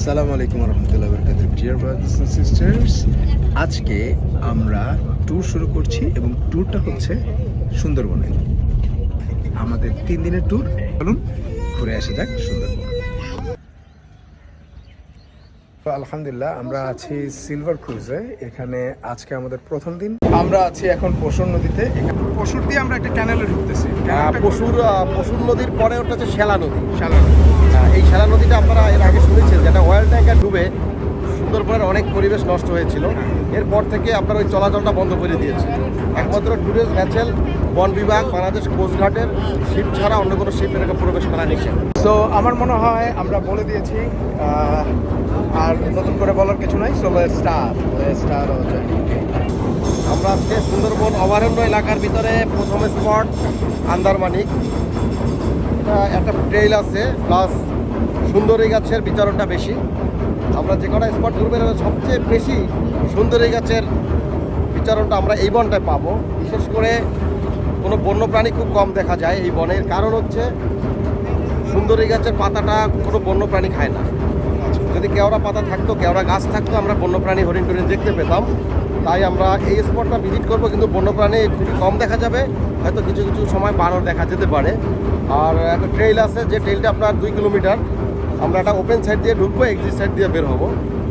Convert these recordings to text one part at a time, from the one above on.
আসসালামু আলাইকুম রহমতুল্লাহ বরকাত ডিয়ার ব্রাদার্স এন্ড সিস্টার্স আজকে আমরা ট্যুর শুরু করছি এবং ট্যুরটা হচ্ছে সুন্দরবনে। আমাদের তিন দিনের ট্যুর চলুন ঘুরে আসা যাক সুন্দরবন। আলহামদুলিল্লাহ আমরা আছি সিলভার ক্রুজে এখানে আজকে আমাদের প্রথম দিন। আমরা আছি এখন পশুর নদীতে। পশুর দিয়ে আমরা একটা ক্যানেলে ঢুকতেছি। পশুর পশুর নদীর পরে ওটা হচ্ছে শ্যালা নদী। শ্যালা নদী। এই শ্যালা পরিবেশ নষ্ট হয়েছিল। এরপর থেকে আপনার ওই চলাচলটা বন্ধ করে দিয়েছে। একমাত্র ট্যুরিস্ট ভ্যাসেল বন বিভাগ বাংলাদেশ কোস্টঘাটের শিপ ছাড়া অন্য কোনো শিপ এলাকা প্রবেশ করা নিষেধ। সো আমার মনে হয় আমরা বলে দিয়েছি আর নতুন করে বলার কিছু নাই। সো লেটস স্টার্ট আমরা আজকে সুন্দরবন অভয়ারণ্য এলাকার ভিতরে প্রথম স্পট আন্দারমানিক। এটা একটা ট্রেইল আছে প্লাস সুন্দরী গাছের বিচরণটা বেশি। আমরা যে কটা স্পট ঘুরবে সবচেয়ে বেশি সুন্দরী গাছের বিচারণটা আমরা এই বনটায় পাবো। বিশেষ করে কোনো বন্য প্রাণী খুব কম দেখা যায় এই বনের। কারণ হচ্ছে সুন্দরী গাছের পাতাটা কোনো বন্য প্রাণী খায় না। যদি কেওড়া পাতা থাকতো, কেওড়া গাছ থাকতো, আমরা বন্যপ্রাণী, হরিণ টরিণ দেখতে পেতাম। তাই আমরা এই স্পটটা ভিজিট করব, কিন্তু বন্যপ্রাণী খুবই কম দেখা যাবে। হয়তো কিছু কিছু সময় বানর দেখা যেতে পারে। আর একটা ট্রেইল আছে, যে ট্রেইলটা আপনার দুই কিলোমিটার। আমরা একটা ওপেন সাইড দিয়ে ঢুকবো এক্সিট সাইড দিয়ে বের হব।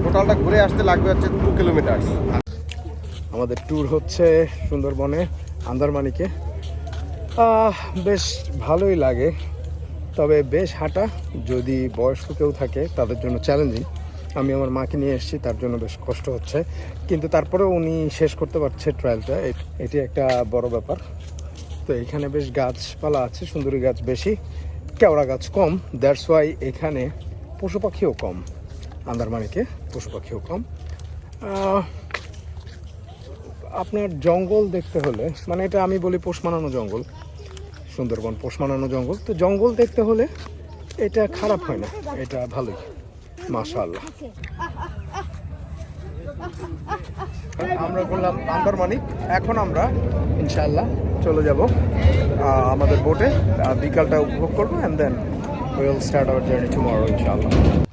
টোটালটা ঘুরে আসতে লাগবে হচ্ছে টু কিলোমিটার আমাদের ট্যুর হচ্ছে সুন্দরবনে, আন্দারমানিকে। বেশ ভালোই লাগে, তবে বেশ হাঁটা, যদি বয়স্ক কেউ থাকে, তাদের জন্য চ্যালেঞ্জিং আমি আমার মাকে নিয়ে এসেছি, তার জন্য বেশ কষ্ট হচ্ছে। কিন্তু তারপরেও উনি শেষ করতে পারছে ট্রায়ালটা এটি একটা বড় ব্যাপার। তো এখানে বেশ গাছপালা আছে, সুন্দরী গাছ বেশি। কেওড়া গাছ কম দ্যাটস ওয়াই এখানে পশু পাখিও কম। আন্দারমানিকে পশু পাখিও কম। আপনার জঙ্গল দেখতে হলে মানে এটা আমি বলি পোষ মানানো জঙ্গল, সুন্দরবন পোষ মানানো জঙ্গল, তো জঙ্গল দেখতে হলে এটা খারাপ হয় না, এটা ভালোই, মাশাআল্লাহ। আমরা বললাম আন্দারমানিক এখন আমরা ইনশাল্লাহ চলে যাব। আমাদের বোটে বিকালটা উপভোগ করব and then will start our journey tomorrow ইনশাআল্লাহ